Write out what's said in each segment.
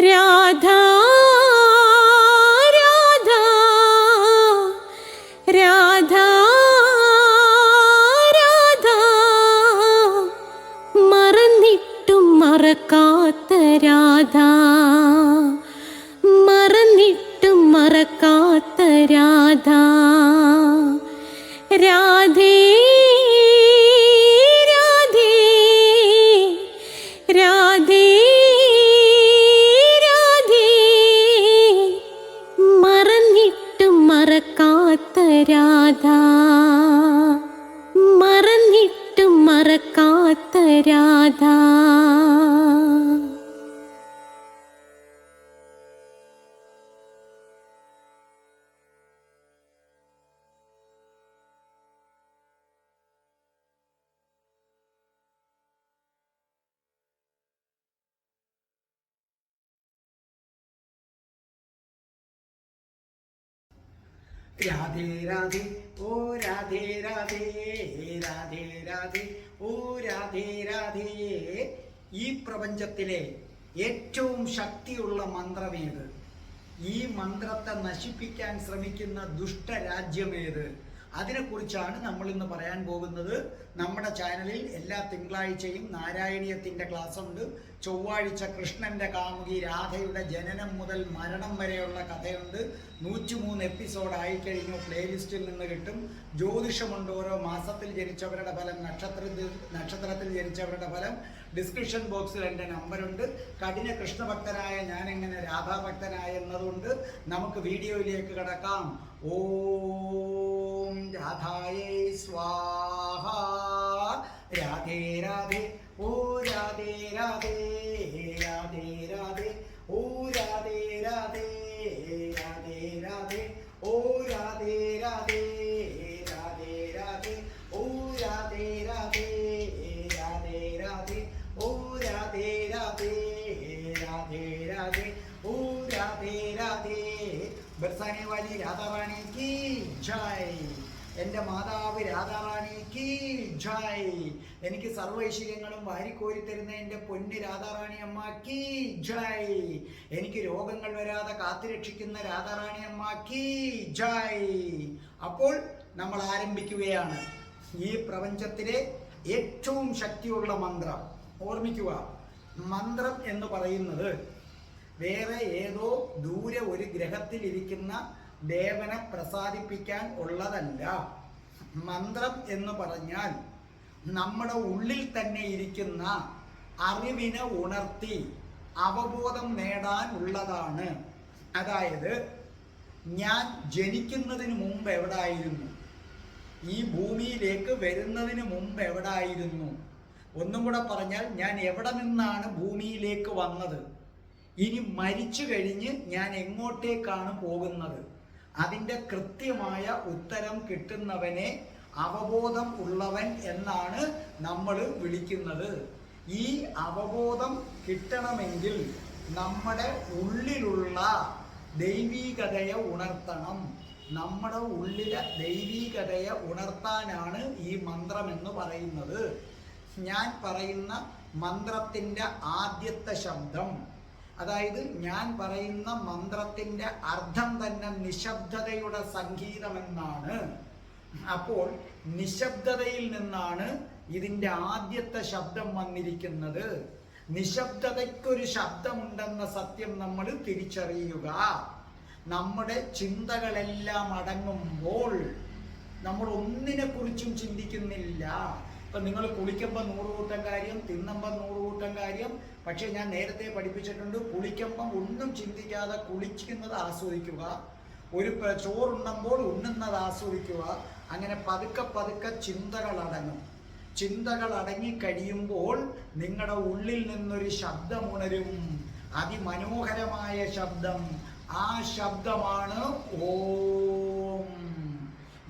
രാധ മറക്കാത്ത രാധ. മറന്നിട്ടും മറക്കാത്ത രാധ. രാധേ രാധേ ഓ രാധേ രാധേ രാധേ രാധേ ഓ രാധേ രാധേ. ഈ പ്രപഞ്ചത്തിലെ ഏറ്റവും ശക്തിയുള്ള മന്ത്രമേത്? ഈ മന്ത്രത്തെ നശിപ്പിക്കാൻ ശ്രമിക്കുന്ന ദുഷ്ടരാജ്യമേത്? അതിനെക്കുറിച്ചാണ് നമ്മൾ ഇന്ന് പറയാൻ പോകുന്നത്. നമ്മുടെ ചാനലിൽ എല്ലാ തിങ്കളാഴ്ചയും നാരായണീയത്തിന്റെ ഉണ്ട് ചൊവ്വാഴ്ച കൃഷ്ണന്റെ കാമുകി രാധയുടെ ജനനം മുതൽ മരണം വരെയുള്ള കഥയുണ്ട്. നൂറ്റിമൂന്ന് എപ്പിസോഡ് ആയിക്കഴിഞ്ഞു പ്ലേലിസ്റ്റിൽ നിന്ന് കിട്ടും. ജ്യോതിഷമുണ്ട് ഓരോ മാസത്തിൽ ജനിച്ചവരുടെ ഫലം നക്ഷത്രത്തിൽ നക്ഷത്രത്തിൽ ജനിച്ചവരുടെ ഫലം ഡിസ്ക്രിപ്ഷൻ ബോക്സിൽ എന്റെ നമ്പറുണ്ട്. കഠിന കൃഷ്ണഭക്തനായ ഞാൻ എങ്ങനെ രാധാഭക്തനായ എന്നതുകൊണ്ട് നമുക്ക് വീഡിയോയിലേക്ക് കടക്കാം. ഓം രാധായേ സ്വാഹ. രാധേ രാധേ. ഓ രാധേ രാധേ. വാലി കി ജയ്. എന്റെ മാതാവ് രാധാറാണിക്ക് ജയ്. എനിക്ക് സർവ ഐശ്വര്യങ്ങളും വാരിക്കോരി തരുന്ന എന്റെ പൊന്ന് രാധാറാണി അമ്മ കി ജയ്. എനിക്ക് രോഗങ്ങൾ വരാതെ കാത്തുരക്ഷിക്കുന്ന രാധാറാണി അമ്മ കി ജയ്. അപ്പോൾ നമ്മൾ ആരംഭിക്കുകയാണ്. ഈ പ്രപഞ്ചത്തിലെ ഏറ്റവും ശക്തിയുള്ള മന്ത്രം. ഓർമ്മിക്കുക മന്ത്രം എന്ന് പറയുന്നത് വേറെ ഏതോ ദൂരെ ഒരു ഗ്രഹത്തിൽ ഇരിക്കുന്ന ദേവനെ പ്രസാദിപ്പിക്കാൻ ഉള്ളതല്ല. മന്ത്രം എന്ന് പറഞ്ഞാൽ നമ്മുടെ ഉള്ളിൽ തന്നെ ഇരിക്കുന്ന അറിവിനെ ഉണർത്തി അവബോധം നേടാൻ ഉള്ളതാണ്. അതായത് ഞാൻ ജനിക്കുന്നതിന് മുമ്പ് എവിടായിരുന്നു? ഈ ഭൂമിയിലേക്ക് വരുന്നതിന് മുമ്പ് എവിടായിരുന്നു? ഒന്നും കൂടെ പറഞ്ഞാൽ ഞാൻ എവിടെ നിന്നാണ് ഭൂമിയിലേക്ക് വന്നത്? ഇനി മരിച്ചു കഴിഞ്ഞ് ഞാൻ എങ്ങോട്ടേക്കാണ് പോകുന്നത്? അതിന്റെ കൃത്യമായ ഉത്തരം കിട്ടുന്നവനെ അവബോധം ഉള്ളവൻ എന്നാണ് നമ്മൾ വിളിക്കുന്നത്. ഈ അവബോധം കിട്ടണമെങ്കിൽ നമ്മുടെ ഉള്ളിലുള്ള ദൈവീകതയെ ഉണർത്തണം. നമ്മുടെ ഉള്ളിലെ ദൈവീകതയെ ഉണർത്താനാണ് ഈ മന്ത്രമെന്ന് പറയുന്നത്. ഞാൻ പറയുന്ന മന്ത്രത്തിന്റെ ആദ്യത്തെ ശബ്ദം അതായത് ഞാൻ പറയുന്ന മന്ത്രത്തിന്റെ അർത്ഥം തന്നെ നിശബ്ദതയുടെ സംഗീതമെന്നാണ്. അപ്പോൾ നിശബ്ദതയിൽ നിന്നാണ് ഇതിന്റെ ആദ്യത്തെ ശബ്ദം വന്നിരിക്കുന്നത്. നിശബ്ദതയ്ക്കൊരു ശബ്ദമുണ്ടെന്ന സത്യം നമ്മൾ തിരിച്ചറിയുക. നമ്മുടെ ചിന്തകളെല്ലാം അടങ്ങുമ്പോൾ നമ്മൾ ഒന്നിനെ കുറിച്ചും ചിന്തിക്കുന്നില്ല. ഇപ്പൊ നിങ്ങൾ കുളിക്കുമ്പോൾ നൂറ് കൂട്ടം കാര്യം തിന്നുമ്പോൾ നൂറ് കൂട്ടം കാര്യം. പക്ഷെ ഞാൻ നേരത്തെ പഠിപ്പിച്ചിട്ടുണ്ട് കുളിക്കുമ്പോൾ ഒന്നും ചിന്തിക്കാതെ കുളിക്കുന്നത് ആസ്വദിക്കുക. ഒരു ചോറുണ്ണുമ്പോൾ ഉണ്ണുന്നത് ആസ്വദിക്കുക. അങ്ങനെ പതുക്കെ പതുക്കെ ചിന്തകൾ അടങ്ങും. ചിന്തകൾ അടങ്ങി കഴിയുമ്പോൾ നിങ്ങളുടെ ഉള്ളിൽ നിന്നൊരു ശബ്ദമുണരും അതിമനോഹരമായ ശബ്ദം. ആ ശബ്ദമാണ് ഓം.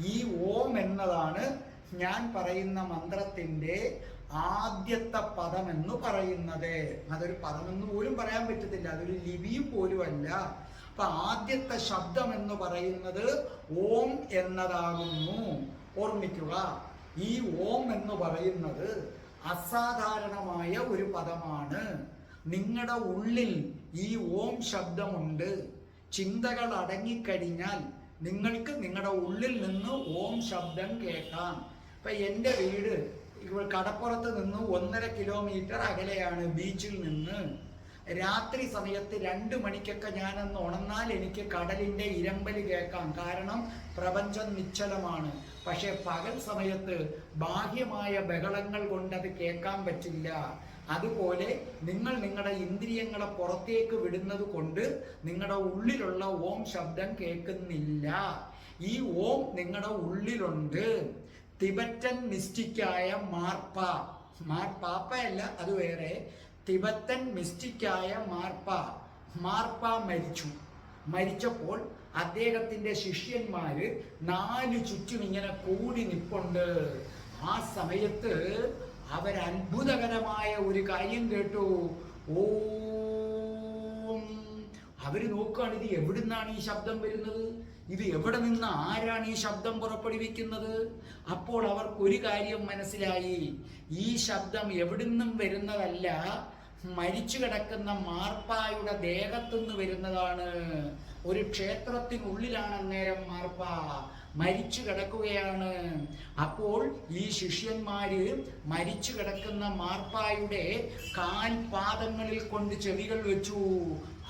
ഈ ഓം എന്നതാണ് ഞാൻ പറയുന്ന മന്ത്രത്തിന്റെ ആദ്യത്തെ പദം എന്ന് പറയുന്നത്. അതൊരു പദമെന്ന് പോലും പറയാൻ പറ്റത്തില്ല. അതൊരു ലിപിയും പോലും അല്ല അപ്പൊ ആദ്യത്തെ ശബ്ദം എന്ന് പറയുന്നത് ഓം എന്നതാകുന്നു. ഓർമ്മിക്കുക. ഈ ഓം എന്ന് പറയുന്നത് അസാധാരണമായ ഒരു പദമാണ്. നിങ്ങളുടെ ഉള്ളിൽ ഈ ഓം ശബ്ദമുണ്ട്. ചിന്തകൾ അടങ്ങിക്കഴിഞ്ഞാൽ നിങ്ങൾക്ക് നിങ്ങളുടെ ഉള്ളിൽ നിന്ന് ഓം ശബ്ദം കേൾക്കാം. ഇപ്പൊ എന്റെ വീട് ഇവിടെ കടപ്പുറത്ത് നിന്ന് ഒന്നര കിലോമീറ്റർ അകലെയാണ് ബീച്ചിൽ നിന്ന്. രാത്രി സമയത്ത് രണ്ട് മണിക്കൊക്കെ ഞാനൊന്ന് ഉണർന്നാൽ എനിക്ക് കടലിന്റെ ഇരമ്പൽ കേൾക്കാം. കാരണം പ്രപഞ്ചം നിശ്ചലമാണ്. പക്ഷേ പകൽ സമയത്ത് ബാഹ്യമായ ബഹളങ്ങൾ കൊണ്ട് അത് കേൾക്കാൻ പറ്റില്ല. അതുപോലെ നിങ്ങൾ നിങ്ങളുടെ ഇന്ദ്രിയങ്ങളെ പുറത്തേക്ക് വിടുന്നത് കൊണ്ട് നിങ്ങളുടെ ഉള്ളിലുള്ള ഓം ശബ്ദം കേൾക്കുന്നില്ല. ഈ ഓം നിങ്ങളുടെ ഉള്ളിലുണ്ട്. തിബറ്റൻ മിസ്റ്റിക്കായ മാർപ്പ. മാർപ്പാപ്പയല്ല അത് വേറെ. തിബത്തൻ മിസ്റ്റിക്കായ മാർപ്പ. മാർപ്പ മരിച്ചു. മരിച്ചപ്പോൾ അദ്ദേഹത്തിന്റെ ശിഷ്യന്മാർ നാല് ചുറ്റും ഇങ്ങനെ കൂടി നിപ്പുണ്ട്. ആ സമയത്ത് അവർ അത്ഭുതകരമായ ഒരു കാര്യം കേട്ടു. ഓം. അവർ നോക്കുകയാണ് ഇത് എവിടുന്നാണ് ഈ ശബ്ദം വരുന്നത്? ഇത് എവിടെ നിന്ന് ആരാണ് ഈ ശബ്ദം പുറപ്പെടുവിക്കുന്നത്? അപ്പോൾ അവർക്ക് ഒരു കാര്യം മനസ്സിലായി. ഈ ശബ്ദം എവിടുന്നും വരുന്നതല്ല മരിച്ചു കിടക്കുന്ന മാർപ്പായുടെ ദേഹത്തുനിന്ന് വരുന്നതാണ്. ഒരു ക്ഷേത്രത്തിനുള്ളിലാണ് അന്നേരം മാർപ്പ. മരിച്ചു കിടക്കുകയാണ്. അപ്പോൾ ഈ ശിഷ്യന്മാര് മരിച്ചു കിടക്കുന്ന മാർപ്പായുടെ കാൽപാദങ്ങളിൽ കൊണ്ട് ചെവികൾ വെച്ചു.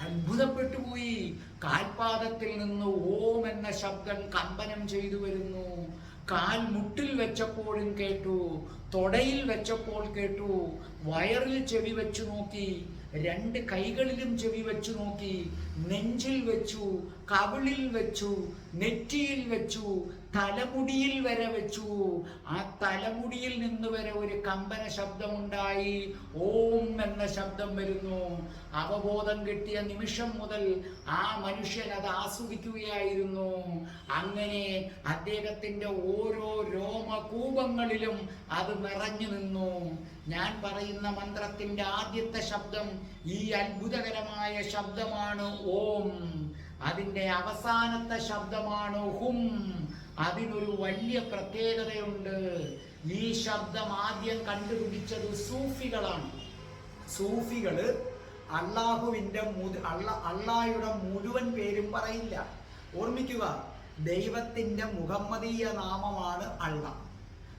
അത്ഭുതപ്പെട്ടു പോയി. കാൽപാദത്തിൽ നിന്ന് ഓം എന്ന ശബ്ദം കമ്പനം ചെയ്തു വരുന്നു. കാൽ മുട്ടിൽ വെച്ചപ്പോഴും കേട്ടു. തൊടയിൽ വെച്ചപ്പോൾ കേട്ടു. വയറിൽ ചെവി വെച്ചു നോക്കി. രണ്ട് കൈകളിലും ചെവി വെച്ചു നോക്കി നെഞ്ചിൽ വെച്ചു കവിളിൽ വെച്ചു നെറ്റിയിൽ വെച്ചു തലമുടിയിൽ വരെ വെച്ചു. ആ തലമുടിയിൽ നിന്ന് വരെ ഒരു കമ്പന ശബ്ദമുണ്ടായി. ഓം എന്ന ശബ്ദം വരുന്നു. അവബോധം കിട്ടിയ നിമിഷം മുതൽ ആ മനുഷ്യൻ അത് ആസ്വദിക്കുകയായിരുന്നു. അങ്ങനെ അദ്ദേഹത്തിന്റെ ഓരോ രോമകൂപങ്ങളിലും അത് നിറഞ്ഞു നിന്നു. ഞാൻ പറയുന്ന മന്ത്രത്തിന്റെ ആദ്യത്തെ ശബ്ദം ഈ അത്ഭുതകരമായ ശബ്ദമാണ് ഓം. അതിന്റെ അവസാനത്തെ ശബ്ദമാണ് ഹും. അതിനൊരു വലിയ പ്രത്യേകതയുണ്ട്. ഈ ശബ്ദം ആദ്യം കണ്ടുപിടിച്ചത് സൂഫികളാണ്. സൂഫികൾ അള്ളാഹുവിന്റെ മുതു അള്ള അള്ളാഹയുടെ മുഴുവൻ പേരും പറയില്ല. ഓർമ്മിക്കുക ദൈവത്തിന്റെ മുഹമ്മദീയ നാമമാണ് അള്ള.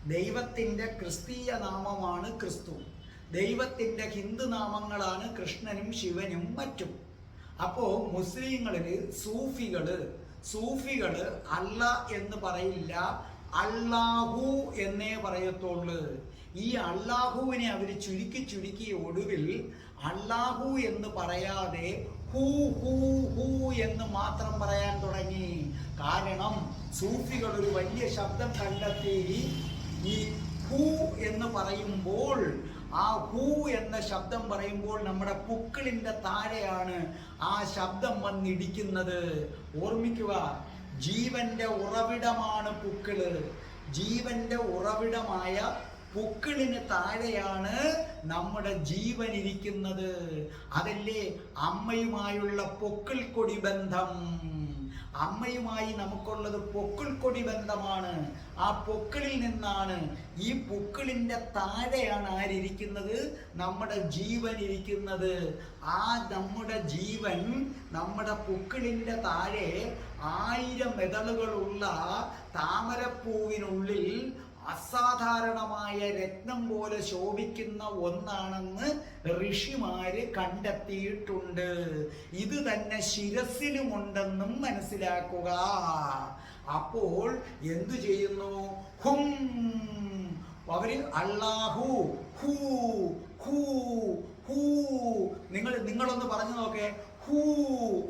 ദൈവത്തിന്റെ ക്രിസ്തീയ നാമമാണ് ക്രിസ്തു. ദൈവത്തിന്റെ ഹിന്ദു നാമങ്ങളാണ് കൃഷ്ണനും ശിവനും മറ്റും. അപ്പോ മുസ്ലിങ്ങളിൽ സൂഫികൾ സൂഫികൾ അല്ല എന്ന് പറയില്ല അള്ളാഹു എന്നേ പറയത്തുള്ളൂ. ഈ അള്ളാഹുവിനെ അവർ ചുരുക്കി ചുരുക്കി ഒടുവിൽ അള്ളാഹു എന്ന് പറയാതെ ഹൂ ഹൂ ഹൂ എന്ന് മാത്രം പറയാൻ തുടങ്ങി. കാരണം സൂഫികൾ ഒരു വലിയ ശബ്ദം കണ്ടെത്തി. ഈ ഹൂ എന്ന് പറയുമ്പോൾ ആ ഹൂ എന്ന ശബ്ദം പറയുമ്പോൾ നമ്മുടെ പുക്കിളിന്റെ താഴെയാണ് ആ ശബ്ദം വന്നിടിക്കുന്നത്. ഓർമ്മിക്കുക ജീവന്റെ ഉറവിടമാണ് പുക്കിൾ ജീവന്റെ ഉറവിടമായ പുക്കിളിന് താഴെയാണ് നമ്മുടെ ജീവൻ ഇരിക്കുന്നത്. അതല്ലേ അമ്മയുമായുള്ള പൊക്കിൾ കൊടി ബന്ധം. അമ്മയുമായി നമുക്കുള്ളത് പൊക്കിൾക്കൊടി ബന്ധമാണ്. ആ പൊക്കിളിൽ നിന്നാണ് ഈ പൊക്കിളിന്റെ താഴെയാണ് ആരിയ്ക്കുന്നത് നമ്മുടെ ജീവൻ ഇരിക്കുന്നത്. ആ നമ്മുടെ ജീവൻ നമ്മുടെ പൊക്കിളിന്റെ താഴെ ആയിരം മെതളുകളുള്ള താമരപ്പൂവിനുള്ളിൽ അസാധാരണമായ രത്നം പോലെ ശോഭിക്കുന്ന ഒന്നാണെന്ന് ഋഷിമാര് കണ്ടെത്തിയിട്ടുണ്ട്. ഇത് തന്നെ ശിരസിലുമുണ്ടെന്നും മനസ്സിലാക്കുക. അപ്പോൾ എന്തു ചെയ്യുന്നു? ഹും. അവർ അള്ളാഹു ഹൂ ഹൂ ഹൂ. നിങ്ങൾ നിങ്ങളൊന്ന് പറഞ്ഞു നോക്കേ. ഹൂ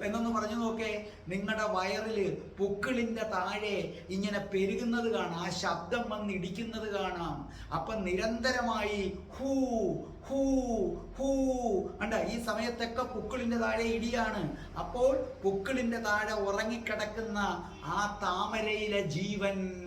എന്നൊന്ന് പറഞ്ഞു നോക്കേ. നിങ്ങളുടെ വയറിൽ പുക്കിളിന്റെ താഴെ ഇങ്ങനെ പെരുകുന്നത് കാണാം. ആ ശബ്ദം വന്ന് ഇടിക്കുന്നത് കാണാം. അപ്പൊ നിരന്തരമായി ഹൂ ഹൂ ഹൂ. അണ്ട ഈ സമയത്തൊക്കെ പുക്കിളിന്റെ താഴെ ഇടിയാണ്. അപ്പോൾ പുക്കിളിന്റെ താഴെ ഉറങ്ങിക്കിടക്കുന്ന ആ താമരയിലെ ജീവൻ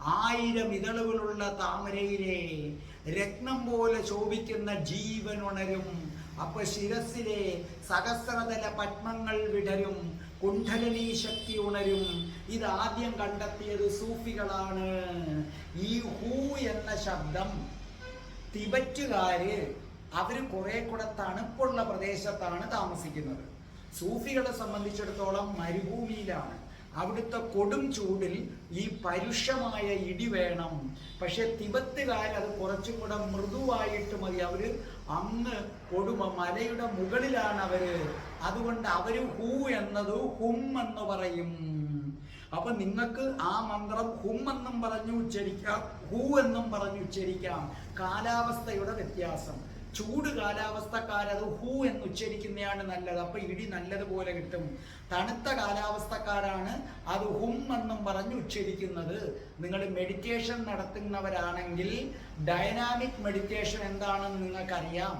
ആയിരം ഇതളുകളുള്ള താമരയിലെ രത്നം പോലെ ശോഭിക്കുന്ന ജീവൻ ഉണരും അപ്പൊ ശിരസിലെ സഹസ്രതല പത്മങ്ങൾ വിടരും കുണ്ഠലിനി ശക്തി ഉണരും. ഇത് ആദ്യം കണ്ടെത്തിയത് സൂഫികളാണ്. ഈ ഹൂ എന്ന ശബ്ദം തിബറ്റുകാര് അവർ കുറെ കൂടെ തണുപ്പുള്ള പ്രദേശത്താണ് താമസിക്കുന്നത്. സൂഫികളെ സംബന്ധിച്ചിടത്തോളം മരുഭൂമിയിലാണ്. അവിടുത്തെ കൊടും ചൂടിൽ ഈ പരുഷമായ ഇടി വേണം. പക്ഷെ തിബത്തുകാർ അത് കുറച്ചും കൂടെ മൃദുവായിട്ട് മതി. അവർ അങ്ങ് കൊടുമ മലയുടെ മുകളിലാണ് അവർ. അതുകൊണ്ട് അവർ ഹൂ എന്നത് ഹും എന്ന് പറയും. അപ്പൊ നിങ്ങൾക്ക് ആ മന്ത്രം ഹും എന്നും പറഞ്ഞു ഉച്ചരിക്കാം ഹൂ എന്നും പറഞ്ഞു ഉച്ചരിക്കാം. കാലാവസ്ഥയുടെ വ്യത്യാസം. ചൂട് കാലാവസ്ഥക്കാരത് ഹൂ എന്ന് ഉച്ചരിക്കുന്നതാണ് നല്ലത്. അപ്പൊ ഇടി നല്ലതുപോലെ കിട്ടും. തണുത്ത കാലാവസ്ഥക്കാരാണ് അത് ഹും എന്നും പറഞ്ഞ് ഉച്ചരിക്കുന്നത്. നിങ്ങൾ മെഡിറ്റേഷൻ നടത്തുന്നവരാണെങ്കിൽ ഡൈനാമിക് മെഡിറ്റേഷൻ എന്താണെന്ന് നിങ്ങൾക്കറിയാം.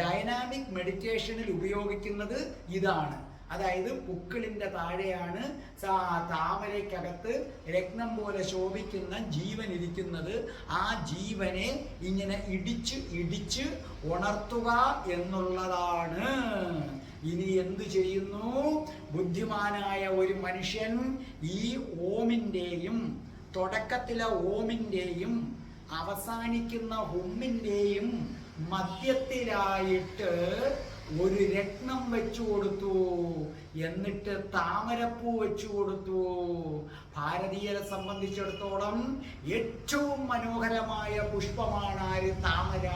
ഡൈനാമിക് മെഡിറ്റേഷനിൽ ഉപയോഗിക്കുന്നത് ഇതാണ്. അതായത് പുക്കിളിന്റെ താഴെയാണ് താമരയ്ക്കകത്ത് രത്നം പോലെ ശോഭിക്കുന്ന ജീവൻ ഇരിക്കുന്നത്. ആ ജീവനെ ഇങ്ങനെ ഇടിച്ച് ഇടിച്ച് ഉണർത്തുക എന്നുള്ളതാണ്. ഇനി എന്തു ചെയ്യുന്നു? ബുദ്ധിമാനായ ഒരു മനുഷ്യൻ ഈ ഓമിന്റെയും തുടക്കത്തിലെ ഓമിന്റെയും അവസാനിക്കുന്ന ഹുമ്മിന്റെയും മധ്യത്തിലായിട്ട് ഒരു രത്നം വെച്ചു കൊടുത്തു. എന്നിട്ട് താമരപ്പൂ വെച്ചു കൊടുത്തു. ഭാരതീയരെ സംബന്ധിച്ചിടത്തോളം ഏറ്റവും മനോഹരമായ പുഷ്പമാണ് ആര്? താമര.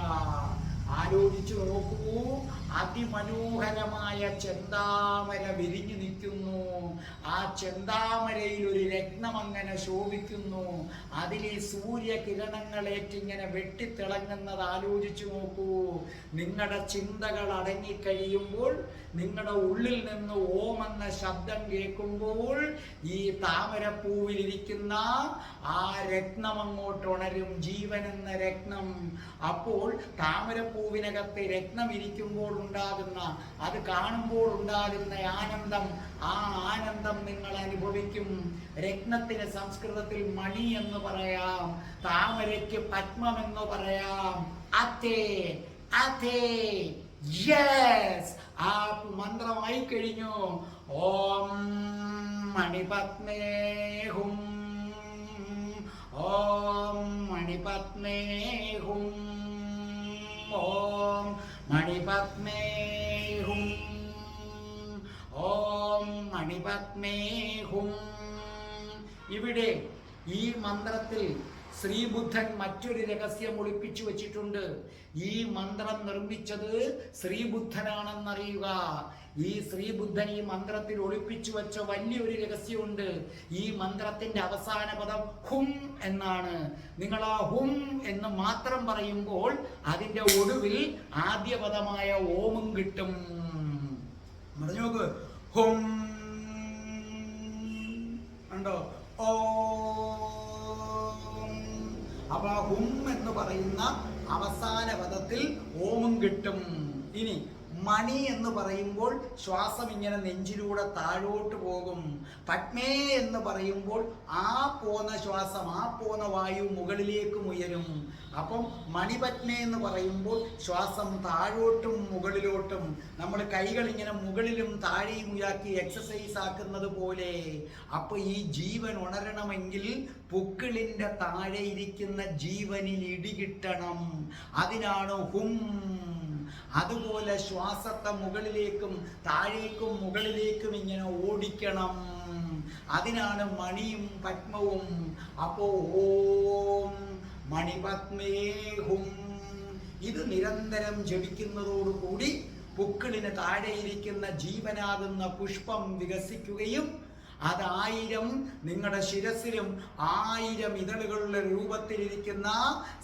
ആലോചിച്ചു നോക്കൂ. അതിമനോഹരമായ ചെന്താമര വിരിഞ്ഞു നിൽക്കുന്നു. ആ ചെന്താമരയിൽ ഒരു രത്നം അങ്ങനെ ശോഭിക്കുന്നു. അതിലെ സൂര്യകിരണങ്ങളേറ്റിങ്ങനെ വെട്ടിത്തിളങ്ങുന്നത് ആലോചിച്ചു നോക്കൂ. നിങ്ങളുടെ ചിന്തകൾ അടങ്ങിക്കഴിയുമ്പോൾ നിങ്ങളുടെ ഉള്ളിൽ നിന്ന് ഓം എന്ന ശബ്ദം കേൾക്കുമ്പോൾ ഈ താമരപ്പൂവിലിരിക്കുന്ന ആ രത്നം അങ്ങോട്ട് ഉണരും. ജീവൻ എന്ന രത്നം. അപ്പോൾ താമരപ്പൂവിനകത്ത് രത്നം ഇരിക്കുമ്പോൾ ഉണ്ടാകുന്ന അത് കാണുമ്പോൾ ഉണ്ടാകുന്ന ആനന്ദം ആ ആനന്ദം നിങ്ങൾ അനുഭവിക്കും. രത്നത്തിന് സംസ്കൃതത്തിൽ മണി എന്ന് പറയാം താമരയ്ക്ക് പത്മം എന്ന് പറയാം. അതേ അതേ യെസ് ആ മന്ത്രമായി കഴിഞ്ഞു. ഓം മണിപത്മേ ഹും. ഓം മണിപത്മേ ഹും. ഓം മണിപത്മേ ഹും ഓം മണിപത്മേ ഹും ഇവിടെ ഈ മന്ത്രത്തിൽ ശ്രീബുദ്ധൻ മറ്റൊരു രഹസ്യം ഒളിപ്പിച്ചു വച്ചിട്ടുണ്ട്. ഈ മന്ത്രം നിർമ്മിച്ചത് ശ്രീബുദ്ധനാണെന്നറിയുക. ഈ ശ്രീബുദ്ധൻ ഈ മന്ത്രത്തിൽ ഒളിപ്പിച്ചു വെച്ച വലിയൊരു രഹസ്യമുണ്ട്. ഈ മന്ത്രത്തിന്റെ അവസാന പദം ഹും എന്നാണ്. നിങ്ങൾ ആ ഹും എന്ന് മാത്രം പറയുമ്പോൾ അതിന്റെ ഒടുവിൽ ആദ്യ പദമായ ഓമും കിട്ടും. പറഞ്ഞു ഹും ഓം അപ്പൊ ഹും എന്ന് പറയുന്ന അവസാന പദത്തിൽ ഓമും കിട്ടും. ഇനി മണി എന്ന് പറയുമ്പോൾ ശ്വാസം ഇങ്ങനെ നെഞ്ചിലൂടെ താഴോട്ട് പോകും. പത്മേ എന്ന് പറയുമ്പോൾ ആ പോന്ന ശ്വാസം ആ പോന്ന വായു മുകളിലേക്കും ഉയരും. അപ്പം മണിപത്മേ എന്ന് പറയുമ്പോൾ ശ്വാസം താഴോട്ടും മുകളിലോട്ടും. നമ്മൾ കൈകൾ ഇങ്ങനെ മുകളിലും താഴെയും ഉയർത്തി എക്സസൈസ് ആക്കുന്നത് പോലെ. അപ്പൊ ഈ ജീവൻ ഉണരണമെങ്കിൽ പുക്കിളിന്റെ താഴെ ഇരിക്കുന്ന ജീവനിൽ ഇടികിട്ടണം അതിനാണ് ഹും അതുപോലെ ശ്വാസത്തെ മുകളിലേക്കും താഴേക്കും മുകളിലേക്കും ഇങ്ങനെ ഓടിക്കണം. അതിനാണ് മണിയും പത്മവും. അപ്പോ ഓം മണിപത്മേഹും ഇത് നിരന്തരം ജപിക്കുന്നതോടുകൂടി പുക്കിളിന് താഴെയിരിക്കുന്ന ജീവനാകുന്ന പുഷ്പം വികസിക്കുകയും അതായിരം നിങ്ങളുടെ ശിരസിലും ആയിരം ഇതളുകളുടെ രൂപത്തിലിരിക്കുന്ന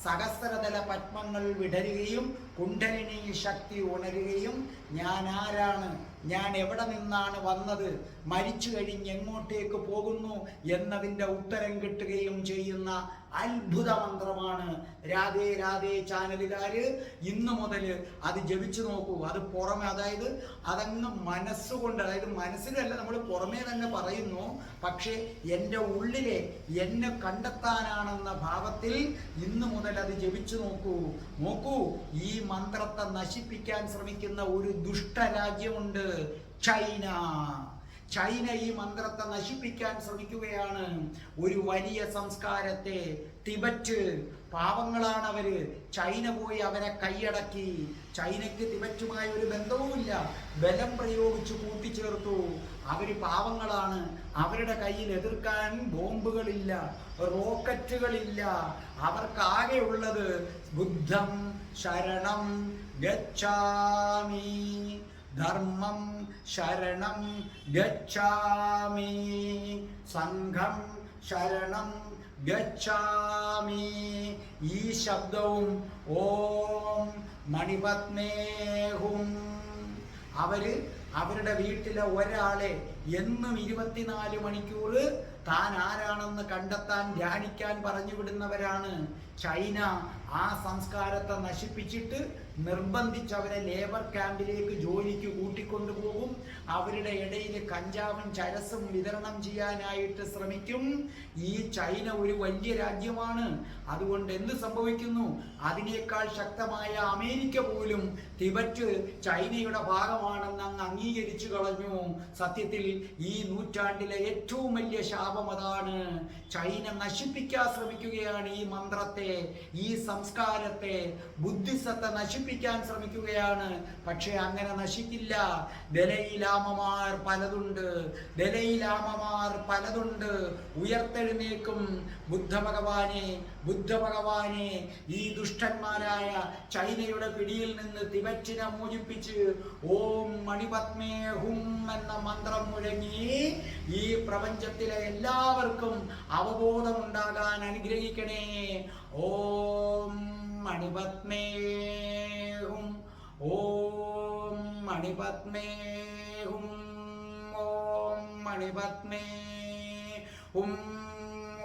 സഹസ്രതല പത്മങ്ങൾ വിടരുകയും കുണ്ടലിനി ശക്തി ഉണരുകയും ഞാൻ ആരാണ്? ഞാൻ എവിടെ നിന്നാണ് വന്നത്? മരിച്ചു കഴിഞ്ഞ് എങ്ങോട്ടേക്ക് പോകുന്നു എന്നതിന്റെ ഉത്തരം കിട്ടുകയും ചെയ്യുന്ന അത്ഭുത മന്ത്രമാണ്. രാധേ രാധേ ചാനലുകാര് ഇന്നു മുതൽ അത് ജപിച്ചു നോക്കൂ. അത് പുറമെ അതായത് അതങ്ങ് മനസ്സുകൊണ്ട് അതായത് മനസ്സിലല്ല നമ്മൾ പുറമേ തന്നെ പറയുന്നു. പക്ഷേ എന്റെ ഉള്ളിലെ എന്നെ കണ്ടെത്താനാണെന്ന ഭാവത്തിൽ ഇന്നു മുതൽ അത് ജപിച്ചു നോക്കൂ. നോക്കൂ ഈ മന്ത്രത്തെ നശിപ്പിക്കാൻ ശ്രമിക്കുന്ന ഒരു ദുഷ്ടരാജ്യമുണ്ട് ചൈന. ചൈന ഈ മന്ത്രത്തെ നശിപ്പിക്കാൻ ശ്രമിക്കുകയാണ്. ഒരു വലിയ സംസ്കാരത്തെ തിബറ്റ് പാവങ്ങളാണ് അവർ ചൈന പോയി അവരെ കൈയടക്കി. ചൈനയ്ക്ക് തിബറ്റുമായി ഒരു ബന്ധവുമില്ല. ബലം പ്രയോഗിച്ച് കൂട്ടിച്ചേർത്തു. അവർ പാവങ്ങളാണ്. അവരുടെ കയ്യിൽ എതിർക്കാൻ ബോംബുകളില്ല. റോക്കറ്റുകളില്ല. അവർക്കാകെ ഉള്ളത് ബുദ്ധം ശരണം ഗച്ഛാമി. ധർമ്മം ശരണം ഗച്ഛാമി. സംഘം ശരണം ഗച്ഛാമി. ഈ ശബ്ദവും ഓം മണിപത്മേഹും അവർ അവരുടെ വീട്ടിലെ ഒരാളെ എന്നും ഇരുപത്തിനാല് മണിക്കൂർ താൻ ആരാണെന്ന് കണ്ടെത്താൻ ധ്യാനിക്കാൻ പറഞ്ഞു വിടുന്നവരാണ് ചൈന. ആ സംസ്കാരത്തെ നശിപ്പിച്ചിട്ട് നിർബന്ധിച്ച് അവരെ ലേബർ ക്യാമ്പിലേക്ക് ജോലിക്ക് കൂട്ടിക്കൊണ്ടുപോകും. അവരുടെ ഇടയിൽ കഞ്ചാവും ചരസും വിതരണം ചെയ്യാനായിട്ട് ശ്രമിക്കും. ഈ ചൈന ഒരു വലിയ രാജ്യമാണ്. അതുകൊണ്ട് എന്ത് സംഭവിക്കുന്നു? അതിനേക്കാൾ ശക്തമായ അമേരിക്ക പോലും തിബറ്റ് ചൈനയുടെ ഭാഗമാണെന്ന് അങ്ങ് അംഗീകരിച്ചു കളഞ്ഞു. സത്യത്തിൽ ഈ നൂറ്റാണ്ടിലെ ഏറ്റവും വലിയ ശാപം അതാണ്. ചൈന നശിപ്പിക്കാൻ ശ്രമിക്കുകയാണ് ഈ മന്ത്രത്തെ ഈ സംസ്കാരത്തെ. ബുദ്ധിസത്തെ നശിപ്പിക്കാൻ ശ്രമിക്കുകയാണ്. പക്ഷേ അങ്ങനെ നശിക്കില്ല. ദലയിലാമമാർ പലതുണ്ട്. ദലയിലാമമാർ പലതുണ്ട്. ഉയർത്തെഴുന്നേക്കും ബുദ്ധ ഭഗവാനെ ബുദ്ധ ഭഗവാനെ ഈ ദുഷ്ടന്മാരായ ചൈനയുടെ പിടിയിൽ നിന്ന് തിബറ്റിനെ മോചിപ്പിച്ച് ഓം മണിപത്മേ ഹും എന്ന മന്ത്രം മുഴങ്ങി ഈ പ്രപഞ്ചത്തിലെ എല്ലാവർക്കും അവബോധമുണ്ടാകാൻ അനുഗ്രഹിക്കണേ. ഓം മണിപത്മേ ഹും ഓം മണിപത്മേ ഹും ഓം മണിപത്മേ ഹും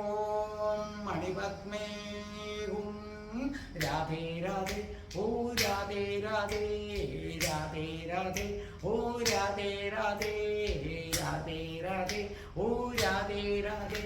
ഓം മണിപത്മേ ഹും രാധേ രാധേ ഓ രാധേ രാധേ രാധേ രാധേ ഓ രാധേ രാധേ രാധേ രാധേ ഓ രാധേ രാധേ.